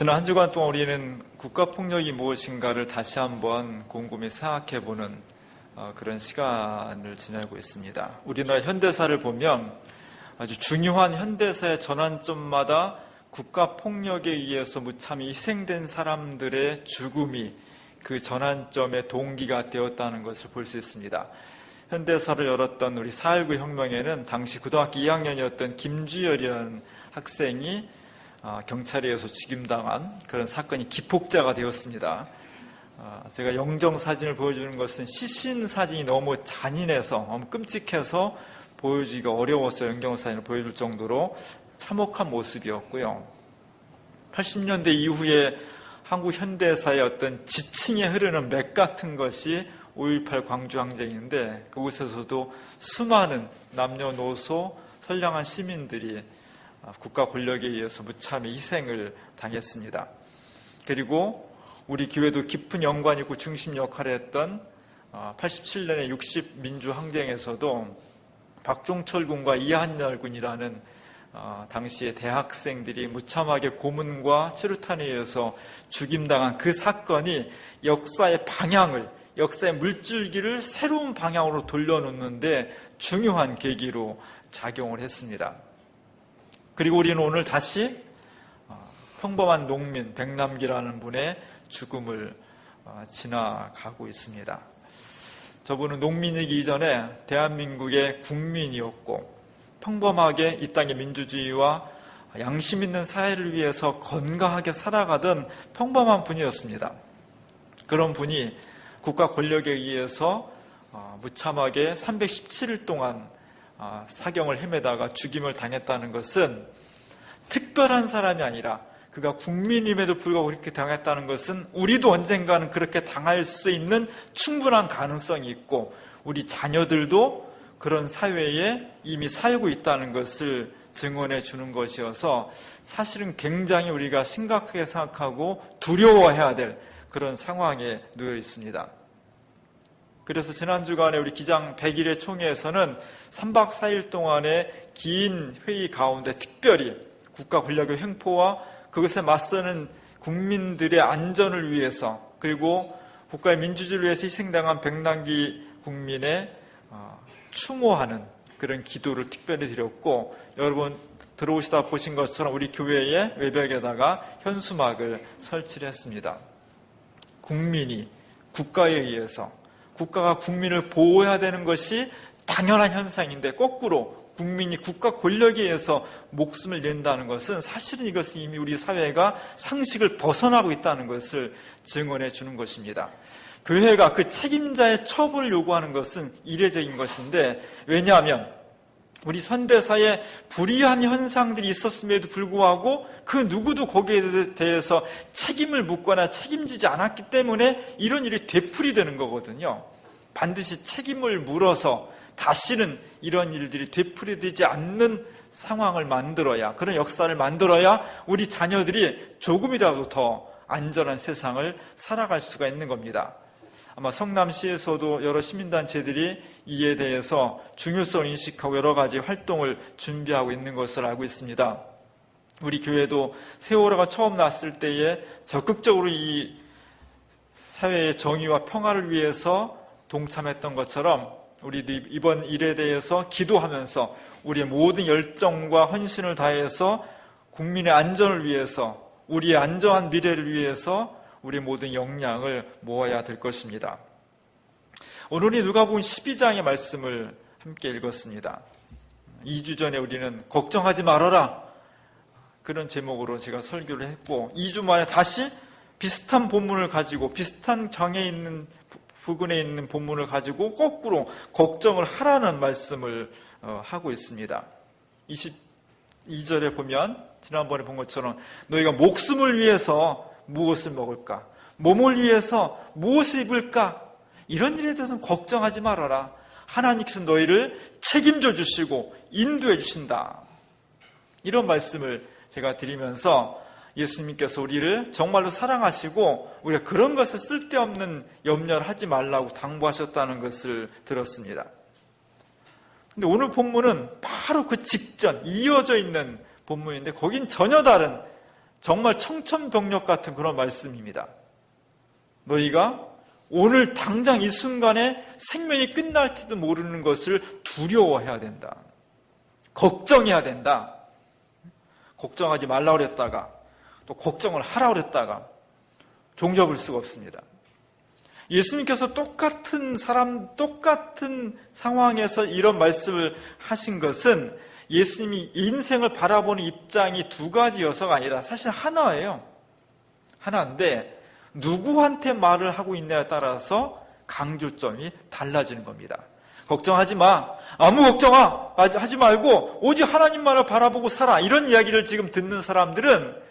지난 한 주간 동안 우리는 국가폭력이 무엇인가를 다시 한번 곰곰이 생각해보는 어, 그런 시간을 지내고 있습니다. 우리나라 현대사를 보면 아주 중요한 현대사의 전환점마다 국가폭력에 의해서 무참히 희생된 사람들의 죽음이 그 전환점의 동기가 되었다는 것을 볼 수 있습니다. 현대사를 열었던 우리 4.19 혁명에는 당시 고등학교 2학년이었던 김주열이라는 학생이 아, 경찰에 의해서 죽임당한 그런 사건이 기폭자가 되었습니다. 아, 제가 영정 사진을 보여주는 것은 시신 사진이 너무 잔인해서 너무 끔찍해서 보여주기가 어려워서 영정 사진을 보여줄 정도로 참혹한 모습이었고요. 80년대 이후에 한국 현대사의 어떤 지층에 흐르는 맥 같은 것이 5.18 광주항쟁인데 그곳에서도 수많은 남녀노소 선량한 시민들이 국가 권력에 의해서 무참히 희생을 당했습니다. 그리고 우리 교회도 깊은 연관이 있고 중심 역할을 했던 87년의 60 민주 항쟁에서도 박종철 군과 이한열 군이라는 당시의 대학생들이 무참하게 고문과 체류탄에 의해서 죽임당한 그 사건이 역사의 방향을 역사의 물줄기를 새로운 방향으로 돌려놓는데 중요한 계기로 작용을 했습니다. 그리고 우리는 오늘 다시 평범한 농민 백남기라는 분의 죽음을 지나가고 있습니다. 저분은 농민이기 이전에 대한민국의 국민이었고 평범하게 이 땅의 민주주의와 양심 있는 사회를 위해서 건강하게 살아가던 평범한 분이었습니다. 그런 분이 국가 권력에 의해서 무참하게 317일 동안 사경을 헤매다가 죽임을 당했다는 것은 특별한 사람이 아니라 그가 국민임에도 불구하고 그렇게 당했다는 것은 우리도 언젠가는 그렇게 당할 수 있는 충분한 가능성이 있고 우리 자녀들도 그런 사회에 이미 살고 있다는 것을 증언해 주는 것이어서 사실은 굉장히 우리가 심각하게 생각하고 두려워해야 될 그런 상황에 놓여 있습니다. 그래서 지난 주간에 우리 기장 100일의 총회에서는 3박 4일 동안의 긴 회의 가운데 특별히 국가 권력의 횡포와 그것에 맞서는 국민들의 안전을 위해서 그리고 국가의 민주주의를 위해서 희생당한 백남기 국민의 추모하는 그런 기도를 특별히 드렸고 여러분 들어오시다 보신 것처럼 우리 교회의 외벽에다가 현수막을 설치를 했습니다. 국민이 국가에 의해서 국가가 국민을 보호해야 되는 것이 당연한 현상인데 거꾸로 국민이 국가 권력에 의해서 목숨을 낸다는 것은 사실은 이것은 이미 우리 사회가 상식을 벗어나고 있다는 것을 증언해 주는 것입니다. 교회가 그 책임자의 처벌을 요구하는 것은 이례적인 것인데 왜냐하면 우리 현대사에 불이한 현상들이 있었음에도 불구하고 그 누구도 거기에 대해서 책임을 묻거나 책임지지 않았기 때문에 이런 일이 되풀이되는 거거든요. 반드시 책임을 물어서 다시는 이런 일들이 되풀이되지 않는 상황을 만들어야 그런 역사를 만들어야 우리 자녀들이 조금이라도 더 안전한 세상을 살아갈 수가 있는 겁니다. 아마 성남시에서도 여러 시민단체들이 이에 대해서 중요성을 인식하고 여러 가지 활동을 준비하고 있는 것을 알고 있습니다. 우리 교회도 세월호가 처음 났을 때에 적극적으로 이 사회의 정의와 평화를 위해서 동참했던 것처럼 우리도 이번 일에 대해서 기도하면서 우리의 모든 열정과 헌신을 다해서 국민의 안전을 위해서 우리의 안전한 미래를 위해서 우리 모든 역량을 모아야 될 것입니다. 오늘이 누가복음 12장의 말씀을 함께 읽었습니다. 2주 전에 우리는 걱정하지 말아라 그런 제목으로 제가 설교를 했고 2주 만에 다시 비슷한 본문을 가지고 비슷한 장에 있는 부근에 있는 본문을 가지고 거꾸로 걱정을 하라는 말씀을 어, 하고 있습니다. 22절에 보면 지난번에 본 것처럼 너희가 목숨을 위해서 무엇을 먹을까? 몸을 위해서 무엇을 입을까? 이런 일에 대해서는 걱정하지 말아라. 하나님께서 너희를 책임져 주시고 인도해 주신다. 이런 말씀을 제가 드리면서 예수님께서 우리를 정말로 사랑하시고 우리가 그런 것을 쓸데없는 염려를 하지 말라고 당부하셨다는 것을 들었습니다. 근데 오늘 본문은 바로 그 직전 이어져 있는 본문인데 거긴 전혀 다른 정말 청천벽력 같은 그런 말씀입니다. 너희가 오늘 당장 이 순간에 생명이 끝날지도 모르는 것을 두려워해야 된다. 걱정해야 된다. 걱정하지 말라 그랬다가 또 걱정을 하라 그랬다가 종잡을 수가 없습니다. 예수님께서 똑같은 사람, 똑같은 상황에서 이런 말씀을 하신 것은 예수님이 인생을 바라보는 입장이 두 가지여서가 아니라 사실 하나예요. 하나인데 누구한테 말을 하고 있냐에 따라서 강조점이 달라지는 겁니다. 걱정하지 마. 아무 걱정 하지 말고 오직 하나님만을 바라보고 살아. 이런 이야기를 지금 듣는 사람들은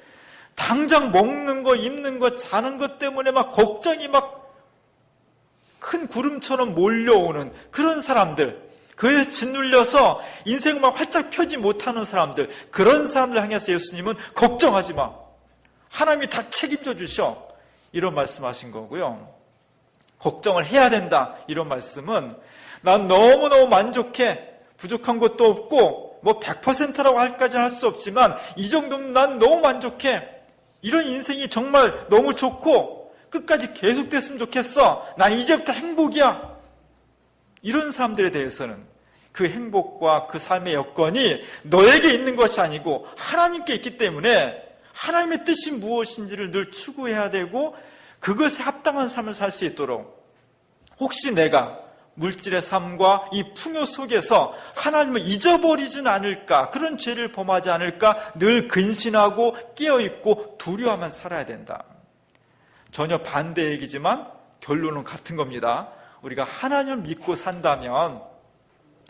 당장 먹는 거, 입는 거, 자는 것 때문에 막 걱정이 막 큰 구름처럼 몰려오는 그런 사람들, 그에 짓눌려서 인생을 막 활짝 펴지 못하는 사람들, 그런 사람들 향해서 예수님은 걱정하지 마. 하나님이 다 책임져 주셔. 이런 말씀하신 거고요. 걱정을 해야 된다. 이런 말씀은 난 너무너무 만족해. 부족한 것도 없고, 뭐 100%라고 할까지는 할 수 없지만, 이 정도면 난 너무 만족해. 이런 인생이 정말 너무 좋고, 끝까지 계속됐으면 좋겠어. 난 이제부터 행복이야. 이런 사람들에 대해서는 그 행복과 그 삶의 여건이 너에게 있는 것이 아니고 하나님께 있기 때문에 하나님의 뜻이 무엇인지를 늘 추구해야 되고 그것에 합당한 삶을 살 수 있도록 혹시 내가 물질의 삶과 이 풍요 속에서 하나님을 잊어버리진 않을까 그런 죄를 범하지 않을까 늘 근신하고 깨어있고 두려워하면 살아야 된다. 전혀 반대 얘기지만 결론은 같은 겁니다. 우리가 하나님을 믿고 산다면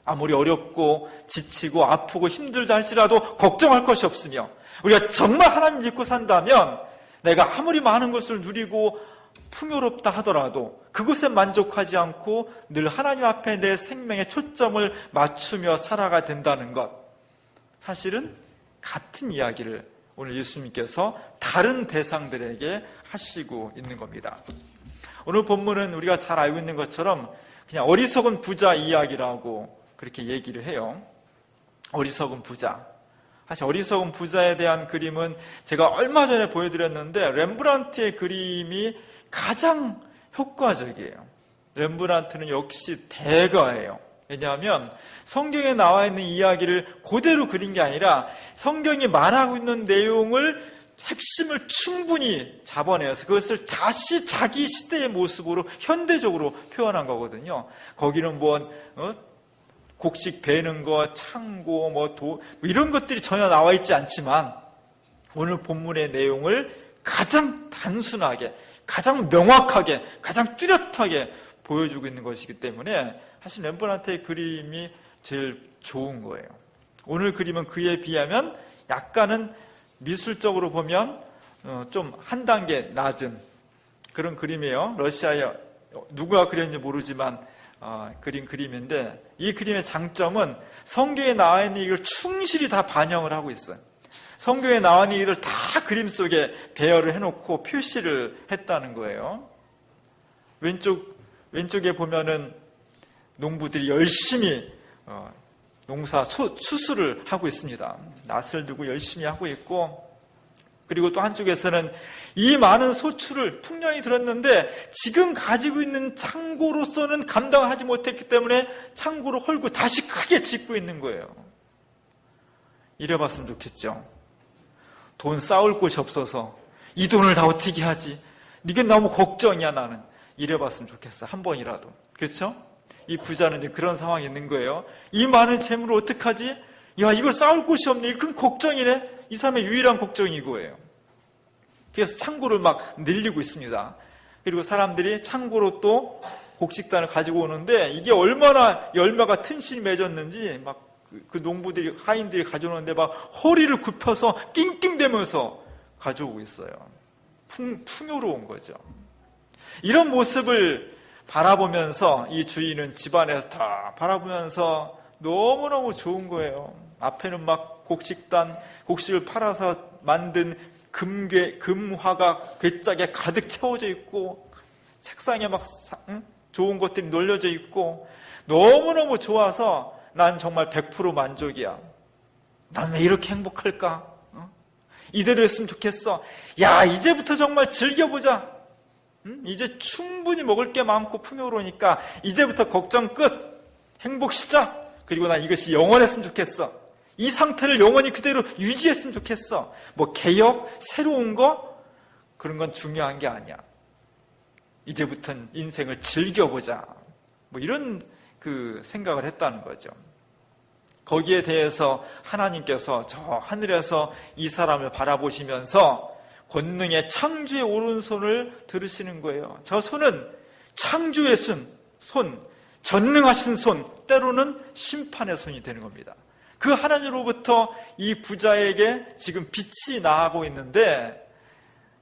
아무리 어렵고 지치고 아프고 힘들다 할지라도 걱정할 것이 없으며 우리가 정말 하나님 믿고 산다면 내가 아무리 많은 것을 누리고 풍요롭다 하더라도 그것에 만족하지 않고 늘 하나님 앞에 내 생명의 초점을 맞추며 살아가 된다는 것. 사실은 같은 이야기를 오늘 예수님께서 다른 대상들에게 하시고 있는 겁니다. 오늘 본문은 우리가 잘 알고 있는 것처럼 그냥 어리석은 부자 이야기라고 그렇게 얘기를 해요. 어리석은 부자. 사실 어리석은 부자에 대한 그림은 제가 얼마 전에 보여드렸는데 렘브란트의 그림이 가장 효과적이에요. 렘브란트는 역시 대가예요. 왜냐하면 성경에 나와 있는 이야기를 그대로 그린 게 아니라 성경이 말하고 있는 내용을 핵심을 충분히 잡아내서 그것을 다시 자기 시대의 모습으로 현대적으로 표현한 거거든요. 거기는 뭐 어? 곡식 베는 거, 창고, 뭐 도, 뭐 이런 것들이 전혀 나와 있지 않지만 오늘 본문의 내용을 가장 단순하게, 가장 명확하게, 가장 뚜렷하게 보여주고 있는 것이기 때문에 사실 렘브란트의 그림이 제일 좋은 거예요. 오늘 그림은 그에 비하면 약간은 미술적으로 보면 어, 좀한 단계 낮은 그런 그림이에요. 러시아에 누가 그렸는지 모르지만 어, 그린 그림인데 이 그림의 장점은 성경에 나와 있는 이걸 충실히 다 반영을 하고 있어요. 성경에 있는 일을 다 그림 속에 배열을 해놓고 표시를 했다는 거예요. 왼쪽 왼쪽에 보면은 농부들이 열심히 어, 농사 소, 수술을 하고 있습니다. 낫을 두고 열심히 하고 있고 그리고 또 한쪽에서는 이 많은 소출을 풍년이 들었는데 지금 가지고 있는 창고로서는 감당을 하지 못했기 때문에 창고를 헐고 다시 크게 짓고 있는 거예요. 이래 봤으면 좋겠죠. 돈 쌓을 곳이 없어서 이 돈을 다 어떻게 하지? 이게 너무 걱정이야 나는. 이래봤으면 좋겠어. 한 번이라도. 그렇죠? 이 부자는 이제 그런 상황이 있는 거예요. 이 많은 재물을 어떡하지? 야, 이걸 쌓을 곳이 없네. 그럼 걱정이네. 이 사람의 유일한 걱정이 이거예요. 그래서 창고를 막 늘리고 있습니다. 그리고 사람들이 창고로 또 곡식단을 가지고 오는데 이게 얼마나 열매가 튼실히 맺었는지 막 그 농부들이 하인들이 가져오는데 막 허리를 굽혀서 낑낑대면서 가져오고 있어요. 풍, 풍요로운 거죠. 이런 모습을 바라보면서 이 주인은 집안에서 다 바라보면서 너무너무 좋은 거예요. 앞에는 막 곡식단, 곡식을 팔아서 만든 금괴, 금화가 괴짝에 가득 채워져 있고, 책상에 막 응? 좋은 것들이 놀려져 있고, 너무너무 좋아서 난 정말 100% 만족이야. 난 왜 이렇게 행복할까? 이대로 했으면 좋겠어. 야, 이제부터 정말 즐겨보자. 음? 이제 충분히 먹을 게 많고 풍요로우니까 이제부터 걱정 끝. 행복 시작. 그리고 난 이것이 영원했으면 좋겠어. 이 상태를 영원히 그대로 유지했으면 좋겠어. 뭐 개혁, 새로운 거 그런 건 중요한 게 아니야. 이제부터는 인생을 즐겨보자. 뭐 이런 그 생각을 했다는 거죠. 거기에 대해서 하나님께서 저 하늘에서 이 사람을 바라보시면서 권능의 창조의 오른손을 들으시는 거예요. 저 손은 창조의 손, 손, 전능하신 손, 때로는 심판의 손이 되는 겁니다. 그 하나님으로부터 이 부자에게 지금 빛이 나가고 있는데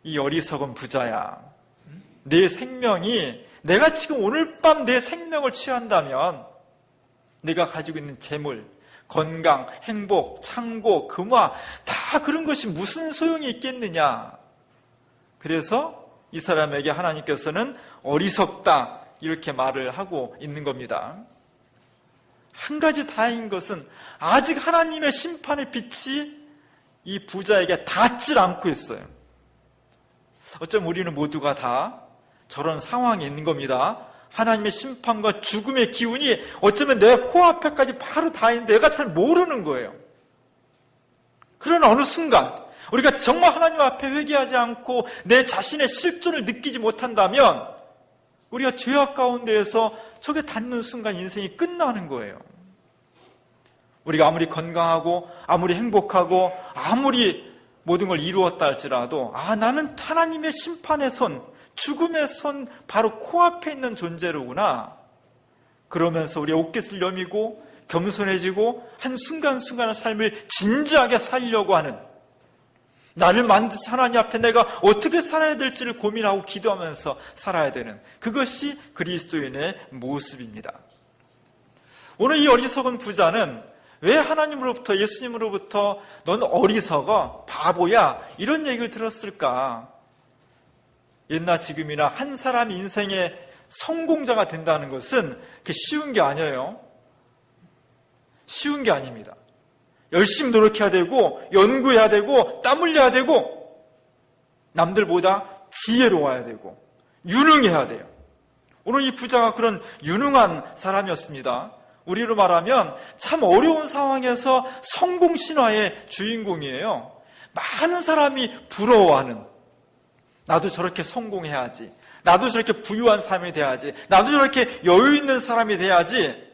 이 어리석은 부자야. 내 생명이 내가 지금 오늘 밤 내 생명을 취한다면 내가 가지고 있는 재물, 건강, 행복, 창고, 금화 다 그런 것이 무슨 소용이 있겠느냐. 그래서 이 사람에게 하나님께서는 어리석다 이렇게 말을 하고 있는 겁니다. 한 가지 다행인 것은 아직 하나님의 심판의 빛이 이 부자에게 닿질 않고 있어요. 어쩜 우리는 모두가 다 저런 상황에 있는 겁니다. 하나님의 심판과 죽음의 기운이 어쩌면 내 코앞에까지 바로 닿있는데 내가 잘 모르는 거예요. 그러나 어느 순간 우리가 정말 하나님 앞에 회개하지 않고 내 자신의 실존을 느끼지 못한다면 우리가 죄악 가운데에서 저게 닿는 순간 인생이 끝나는 거예요. 우리가 아무리 건강하고 아무리 행복하고 아무리 모든 걸 이루었다 할지라도 아 나는 하나님의 심판의 손, 죽음의 손 바로 코앞에 있는 존재로구나. 그러면서 우리 옷깃을 여미고 겸손해지고 한순간순간의 삶을 진지하게 살려고 하는 나를 만드신 하나님 앞에 내가 어떻게 살아야 될지를 고민하고 기도하면서 살아야 되는 그것이 그리스도인의 모습입니다. 오늘 이 어리석은 부자는 왜 하나님으로부터 예수님으로부터 넌 어리석어 바보야 이런 얘기를 들었을까? 옛날 지금이나 한 사람 인생의 성공자가 된다는 것은 쉬운 게 아니에요. 쉬운 게 아닙니다. 열심히 노력해야 되고 연구해야 되고 땀 흘려야 되고 남들보다 지혜로워야 되고 유능해야 돼요. 오늘 이 부자가 그런 유능한 사람이었습니다. 우리로 말하면 참 어려운 상황에서 성공 신화의 주인공이에요. 많은 사람이 부러워하는 나도 저렇게 성공해야지. 나도 저렇게 부유한 삶이 돼야지. 나도 저렇게 여유 있는 사람이 돼야지.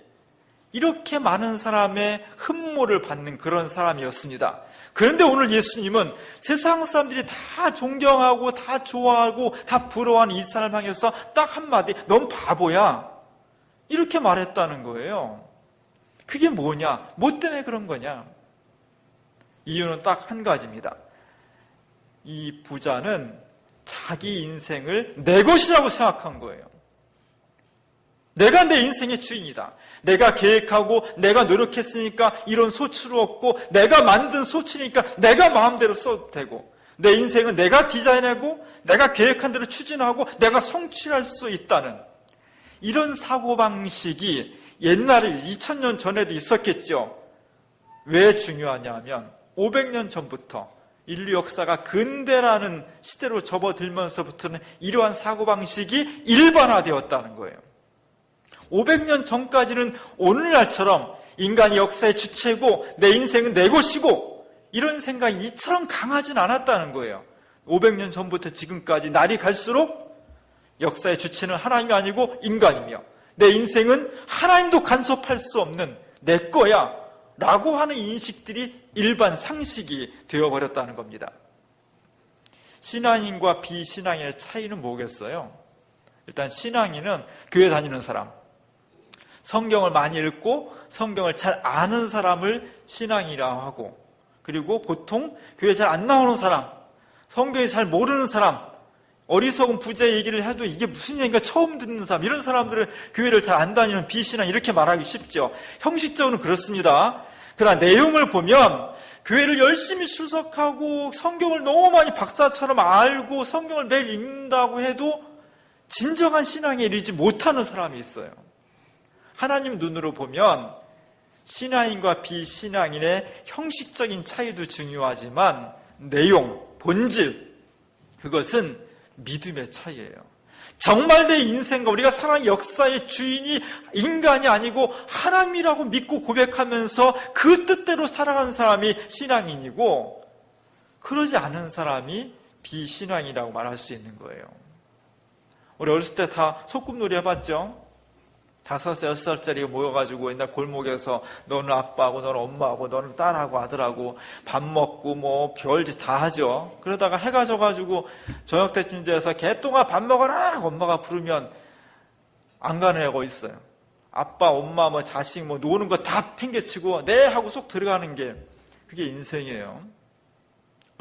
이렇게 많은 사람의 흠모를 받는 그런 사람이었습니다. 그런데 오늘 예수님은 세상 사람들이 다 존경하고 다 좋아하고 다 부러워하는 이 사람 향해서 딱 한마디, 넌 바보야. 이렇게 말했다는 거예요. 그게 뭐냐? 뭐 때문에 그런 거냐? 이유는 딱 한 가지입니다. 이 부자는 자기 인생을 내 것이라고 생각한 거예요. 내가 내 인생의 주인이다. 내가 계획하고 내가 노력했으니까 이런 소출을 얻고 내가 만든 소출이니까 내가 마음대로 써도 되고 내 인생은 내가 디자인하고 내가 계획한 대로 추진하고 내가 성취할 수 있다는 이런 사고방식이 옛날에 2000년 전에도 있었겠죠. 왜 중요하냐면 500년 전부터 인류 역사가 근대라는 시대로 접어들면서부터는 이러한 사고방식이 일반화되었다는 거예요. 500년 전까지는 오늘날처럼 인간이 역사의 주체고 내 인생은 내 것이고 이런 생각이 이처럼 강하진 않았다는 거예요. 500년 전부터 지금까지 날이 갈수록 역사의 주체는 하나님이 아니고 인간이며 내 인생은 하나님도 간섭할 수 없는 내 거야 라고 하는 인식들이 일반 상식이 되어버렸다는 겁니다. 신앙인과 비신앙인의 차이는 뭐겠어요? 일단 신앙인은 교회 다니는 사람, 성경을 많이 읽고 성경을 잘 아는 사람을 신앙이라고 하고 그리고 보통 교회 잘 안 나오는 사람, 성경이 잘 모르는 사람, 어리석은 부자 얘기를 해도 이게 무슨 얘기인가 처음 듣는 사람, 이런 사람들은 교회를 잘 안 다니는 비신앙 이렇게 말하기 쉽죠. 형식적으로는 그렇습니다. 그러나 내용을 보면 교회를 열심히 출석하고 성경을 너무 많이 박사처럼 알고 성경을 매일 읽는다고 해도 진정한 신앙에 이르지 못하는 사람이 있어요. 하나님 눈으로 보면 신앙인과 비신앙인의 형식적인 차이도 중요하지만 내용, 본질, 그것은 믿음의 차이예요. 정말 내 인생과 우리가 살아가는 역사의 주인이 인간이 아니고 하나님이라고 믿고 고백하면서 그 뜻대로 살아가는 사람이 신앙인이고 그러지 않은 사람이 비신앙이라고 말할 수 있는 거예요. 우리 어렸을 때 다 소꿉놀이 해봤죠? 다섯 살, 여섯 살짜리가 모여가지고 옛날 골목에서 너는 아빠하고 너는 엄마하고 너는 딸하고 아들하고 밥 먹고 뭐 별짓 다 하죠. 그러다가 해가 져가지고 저녁 때쯤 돼서 개똥아 밥 먹어라! 엄마가 부르면 안 가는 애가 있어요. 아빠, 엄마, 뭐 자식 뭐 노는 거 다 팽개치고 네 하고 속 들어가는 게 그게 인생이에요.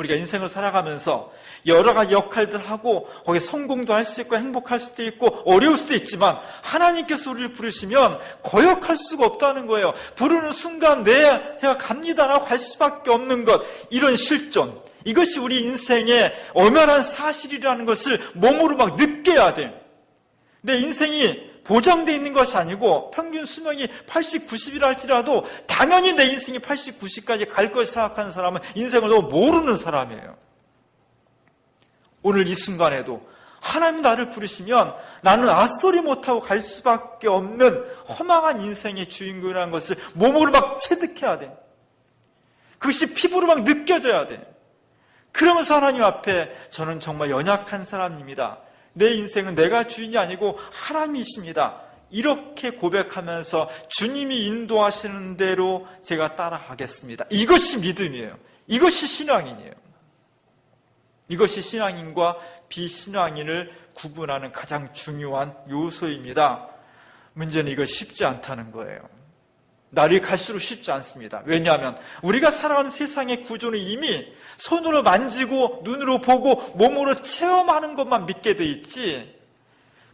우리가 인생을 살아가면서 여러 가지 역할들 하고 거기에 성공도 할 수 있고 행복할 수도 있고 어려울 수도 있지만 하나님께서 우리를 부르시면 거역할 수가 없다는 거예요. 부르는 순간 네 제가 갑니다라고 할 수밖에 없는 것 이런 실존 이것이 우리 인생의 엄연한 사실이라는 것을 몸으로 막 느껴야 돼. 내 인생이 보장되어 있는 것이 아니고 평균 수명이 80, 90이라 할지라도 당연히 내 인생이 80, 90까지 갈 것이 생각하는 사람은 인생을 너무 모르는 사람이에요. 오늘 이 순간에도 하나님 나를 부르시면 나는 앗소리 못하고 갈 수밖에 없는 허망한 인생의 주인공이라는 것을 몸으로 막 체득해야 돼. 그것이 피부로 막 느껴져야 돼. 그러면서 하나님 앞에 저는 정말 연약한 사람입니다. 내 인생은 내가 주인이 아니고 하나님이십니다. 이렇게 고백하면서 주님이 인도하시는 대로 제가 따라가겠습니다. 이것이 믿음이에요. 이것이 신앙인이에요. 이것이 신앙인과 비신앙인을 구분하는 가장 중요한 요소입니다. 문제는 이거 쉽지 않다는 거예요. 날이 갈수록 쉽지 않습니다. 왜냐하면 우리가 살아가는 세상의 구조는 이미 손으로 만지고 눈으로 보고 몸으로 체험하는 것만 믿게 돼 있지.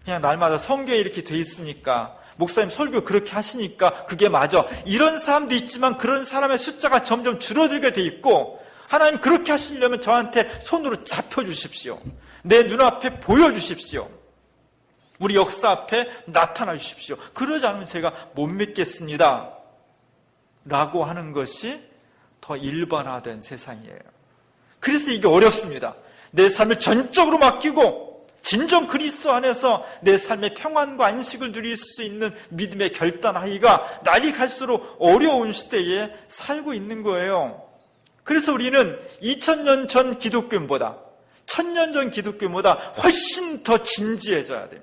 그냥 날마다 성경에 이렇게 돼 있으니까 목사님 설교 그렇게 하시니까 그게 맞아. 이런 사람도 있지만 그런 사람의 숫자가 점점 줄어들게 돼 있고 하나님 그렇게 하시려면 저한테 손으로 잡혀 주십시오. 내 눈앞에 보여 주십시오. 우리 역사 앞에 나타나 주십시오. 그러지 않으면 제가 못 믿겠습니다. 라고 하는 것이 더 일반화된 세상이에요. 그래서 이게 어렵습니다. 내 삶을 전적으로 맡기고 진정 그리스도 안에서 내 삶의 평안과 안식을 누릴 수 있는 믿음의 결단하기가 날이 갈수록 어려운 시대에 살고 있는 거예요. 그래서 우리는 2000년 전 기독교보다 1000년 전 기독교보다 훨씬 더 진지해져야 돼요.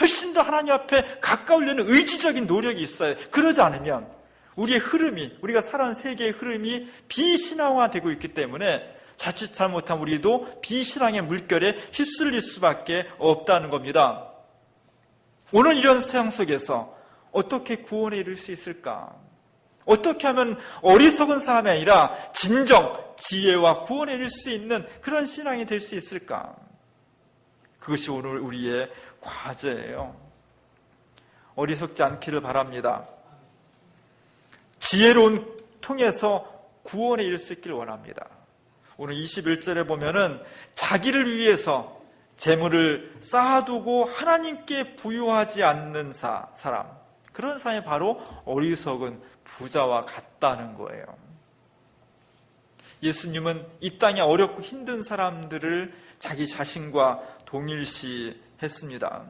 훨씬 더 하나님 앞에 가까우려는 의지적인 노력이 있어요. 그러지 않으면 우리의 흐름이, 우리가 살아가는 세계의 흐름이 비신앙화되고 있기 때문에 자칫 잘못하면 우리도 비신앙의 물결에 휩쓸릴 수밖에 없다는 겁니다. 오늘 이런 세상 속에서 어떻게 구원에 이를 수 있을까? 어떻게 하면 어리석은 사람이 아니라 진정 지혜와 구원에 이를 수 있는 그런 신앙이 될 수 있을까? 그것이 오늘 우리의 과제예요. 어리석지 않기를 바랍니다. 지혜로운 통해서 구원에 있기를 원합니다. 오늘 21절에 보면은 자기를 위해서 재물을 쌓아두고 하나님께 부유하지 않는 사, 사람. 그런 사람이 바로 어리석은 부자와 같다는 거예요. 예수님은 이 땅에 어렵고 힘든 사람들을 자기 자신과 동일시 했습니다.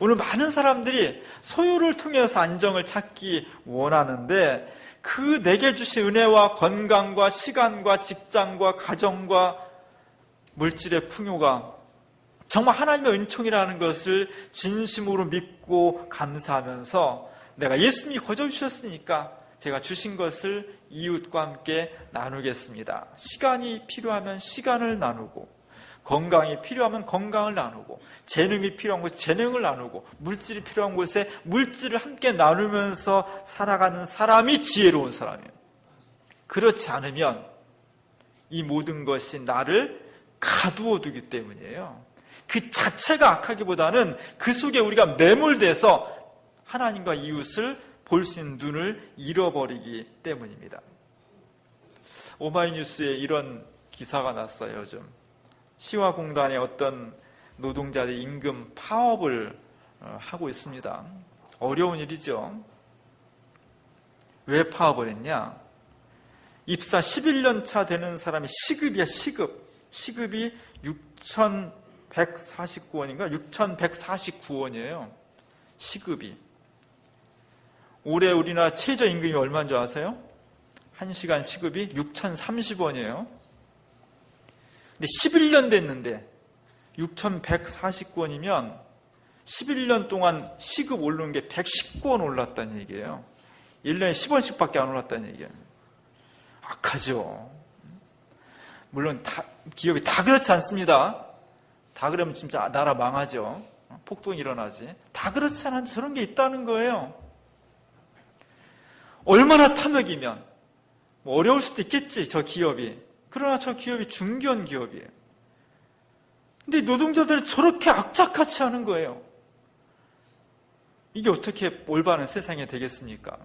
오늘 많은 사람들이 소유를 통해서 안정을 찾기 원하는데 그 내게 주신 은혜와 건강과 시간과 직장과 가정과 물질의 풍요가 정말 하나님의 은총이라는 것을 진심으로 믿고 감사하면서 내가 예수님이 거저 주셨으니까 제가 주신 것을 이웃과 함께 나누겠습니다. 시간이 필요하면 시간을 나누고 건강이 필요하면 건강을 나누고 재능이 필요한 곳에 재능을 나누고 물질이 필요한 곳에 물질을 함께 나누면서 살아가는 사람이 지혜로운 사람이에요. 그렇지 않으면 이 모든 것이 나를 가두어 두기 때문이에요. 그 자체가 악하기보다는 그 속에 우리가 매몰돼서 하나님과 이웃을 볼 수 있는 눈을 잃어버리기 때문입니다. 오마이뉴스에 이런 기사가 났어요, 요즘. 시화공단의 어떤 노동자들이 임금 파업을 어, 하고 있습니다. 어려운 일이죠. 왜 파업을 했냐? 입사 11년 차 되는 사람이 시급이야, 시급. 시급이 6,149원인가? 6,149원이에요. 시급이. 올해 우리나라 최저임금이 얼마인 줄 아세요? 1시간 시급이 6,030원이에요. 근데 11년 됐는데 6,149원이면 11년 동안 시급 오르는 게 119원 올랐다는 얘기예요. 1년에 10원씩밖에 안 올랐다는 얘기예요. 악하죠. 물론 다, 기업이 다 그렇지 않습니다. 다 그러면 진짜 나라 망하죠. 폭동이 일어나지. 다 그렇지 않은데 저런 게 있다는 거예요. 얼마나 탐욕이면 뭐 어려울 수도 있겠지 저 기업이. 그러나 저 기업이 중견 기업이에요. 근데 노동자들이 저렇게 악착같이 하는 거예요. 이게 어떻게 올바른 세상이 되겠습니까?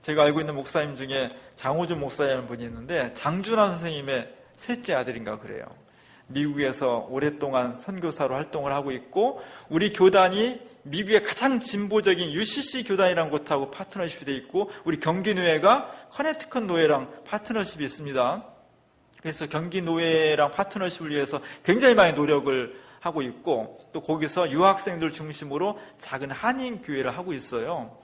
제가 알고 있는 목사님 중에 장호준 목사라는 분이 있는데 장준환 선생님의 셋째 아들인가 그래요. 미국에서 오랫동안 선교사로 활동을 하고 있고 우리 교단이 미국의 가장 진보적인 UCC 교단이라는 곳하고 파트너십이 돼 있고 우리 경기노회가 커네티컷 노회랑 파트너십이 있습니다. 그래서 경기노회랑 파트너십을 위해서 굉장히 많이 노력을 하고 있고 또 거기서 유학생들 중심으로 작은 한인 교회를 하고 있어요.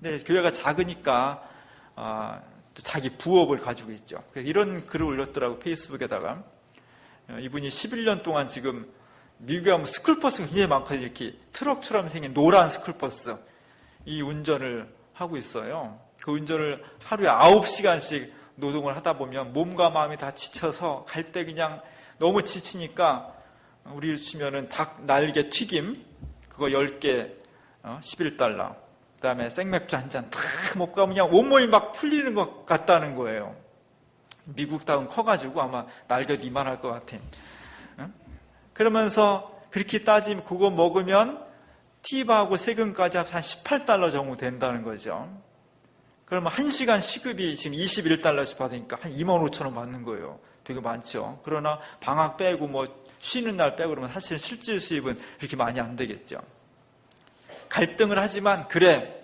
근데 교회가 작으니까 아, 또 자기 부업을 가지고 있죠. 이런 글을 올렸더라고 페이스북에다가 어, 이분이 11년 동안 지금 미국에 가면 스쿨버스가 굉장히 많거든요. 이렇게 트럭처럼 생긴 노란 스쿨버스 이 운전을 하고 있어요. 그 운전을 하루에 9시간씩 노동을 하다 보면 몸과 마음이 다 지쳐서 갈 때 그냥 너무 지치니까 우리 치면은 닭 날개 튀김 그거 10개 11달러 어, 그 다음에 생맥주 한 잔 탁 먹고 가면 그냥 온몸이 막 풀리는 것 같다는 거예요. 미국 닭은 커가지고 아마 날개도 이만할 것 같아. 그러면서 그렇게 따지면 그거 먹으면 팁하고 세금까지 한 18달러 정도 된다는 거죠. 그러면 1시간 시급이 지금 21달러씩 받으니까 한 2만 5천 원 받는 거예요. 되게 많죠. 그러나 방학 빼고 뭐 쉬는 날 빼고 그러면 사실 실질 수입은 그렇게 많이 안 되겠죠. 갈등을 하지만 그래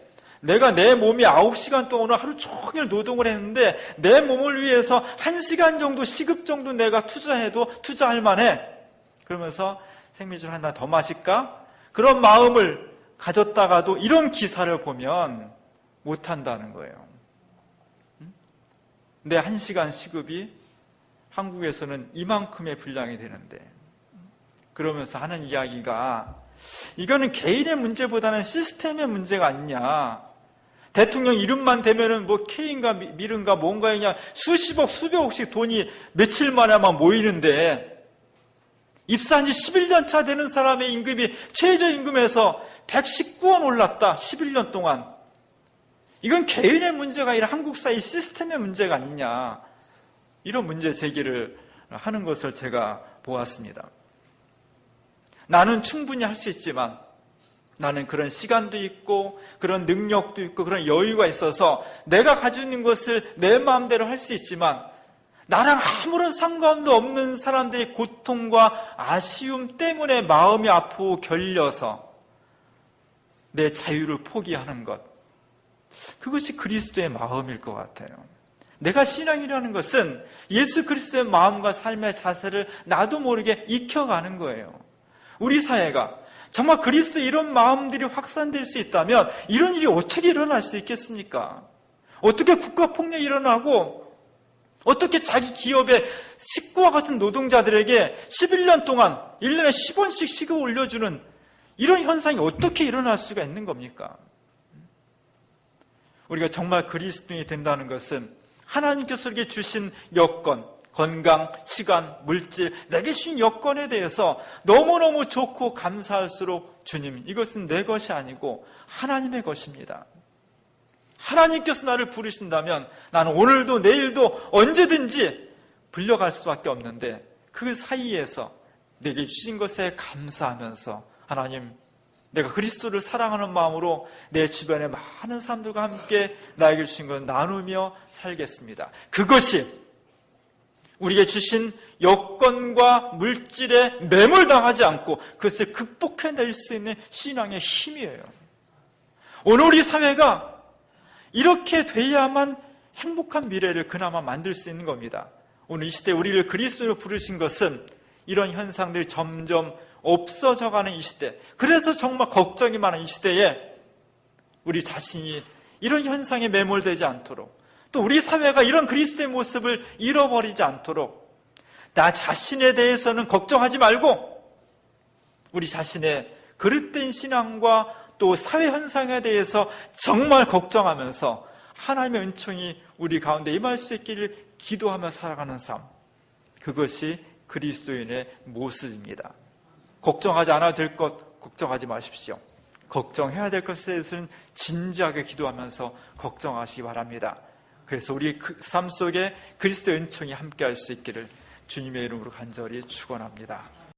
내가 내 몸이 9시간 동안 하루 종일 노동을 했는데 내 몸을 위해서 1시간 정도 시급 정도 내가 투자해도 투자할 만해. 그러면서 생미줄 하나 더 마실까? 그런 마음을 가졌다가도 이런 기사를 보면 못한다는 거예요. 내 1시간 시급이 한국에서는 이만큼의 분량이 되는데 그러면서 하는 이야기가 이거는 개인의 문제보다는 시스템의 문제가 아니냐. 대통령 이름만 되면은 뭐 K인가 미른가 뭔가 그냥 수십억, 수백억씩 돈이 며칠 만에만 모이는데 입사한 지 11년 차 되는 사람의 임금이 최저임금에서 119원 올랐다. 11년 동안. 이건 개인의 문제가 아니라 한국 사회 시스템의 문제가 아니냐. 이런 문제 제기를 하는 것을 제가 보았습니다. 나는 충분히 할 수 있지만 나는 그런 시간도 있고 그런 능력도 있고 그런 여유가 있어서 내가 가지고 있는 것을 내 마음대로 할 수 있지만 나랑 아무런 상관도 없는 사람들의 고통과 아쉬움 때문에 마음이 아프고 결려서 내 자유를 포기하는 것. 그것이 그리스도의 마음일 것 같아요. 내가 신앙이라는 것은 예수 그리스도의 마음과 삶의 자세를 나도 모르게 익혀가는 거예요. 우리 사회가 정말 그리스도 이런 마음들이 확산될 수 있다면 이런 일이 어떻게 일어날 수 있겠습니까? 어떻게 국가 폭력이 일어나고 어떻게 자기 기업의 식구와 같은 노동자들에게 11년 동안 1년에 10원씩 시급 올려주는 이런 현상이 어떻게 일어날 수가 있는 겁니까? 우리가 정말 그리스도인이 된다는 것은 하나님께서 우리에게 주신 여건, 건강, 시간, 물질, 내게 주신 여건에 대해서 너무너무 좋고 감사할수록 주님, 이것은 내 것이 아니고 하나님의 것입니다. 하나님께서 나를 부르신다면 나는 오늘도 내일도 언제든지 불려갈 수밖에 없는데 그 사이에서 내게 주신 것에 감사하면서 하나님 내가 그리스도를 사랑하는 마음으로 내 주변의 많은 사람들과 함께 나에게 주신 것 나누며 살겠습니다. 그것이 우리에게 주신 여건과 물질에 매몰당하지 않고 그것을 극복해낼 수 있는 신앙의 힘이에요. 오늘 우리 사회가 이렇게 돼야만 행복한 미래를 그나마 만들 수 있는 겁니다. 오늘 이 시대 우리를 그리스도로 부르신 것은 이런 현상들이 점점 없어져가는 이 시대. 그래서 정말 걱정이 많은 이 시대에 우리 자신이 이런 현상에 매몰되지 않도록 또 우리 사회가 이런 그리스도의 모습을 잃어버리지 않도록 나 자신에 대해서는 걱정하지 말고 우리 자신의 그릇된 신앙과 또 사회 현상에 대해서 정말 걱정하면서 하나님의 은총이 우리 가운데 임할 수 있기를 기도하며 살아가는 삶. 그것이 그리스도인의 모습입니다. 걱정하지 않아도 될 것 걱정하지 마십시오. 걱정해야 될 것에 대해서는 진지하게 기도하면서 걱정하시기 바랍니다. 그래서 우리 그삶 속에 그리스도의 은총이 함께할 수 있기를 주님의 이름으로 간절히 축원합니다.